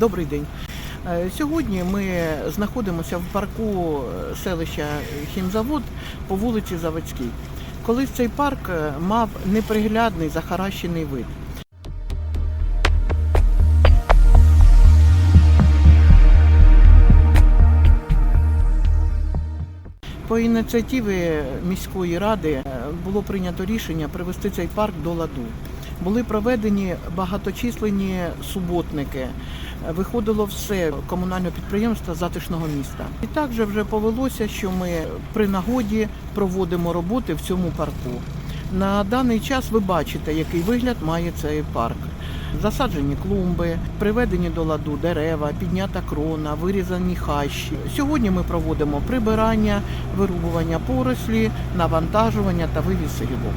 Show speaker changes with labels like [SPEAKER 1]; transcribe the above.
[SPEAKER 1] Добрий день. Е, Сьогодні ми знаходимося в парку е, селища Хімзавод по вулиці Заводській. Колись цей парк е, мав неприглядний захаращений вид. По ініціативі міської ради було прийнято рішення привести цей парк до ладу. Були проведені багаточисленні суботники. Виходило все комунальне підприємство затишного міста. І так же вже повелося, що ми при нагоді проводимо роботи в цьому парку. На даний час ви бачите, який вигляд має цей парк. Засаджені клумби, приведені до ладу дерева, піднята крона, вирізані хащі. Сьогодні ми проводимо прибирання, вирубування порослі, навантажування та вивіз гілок.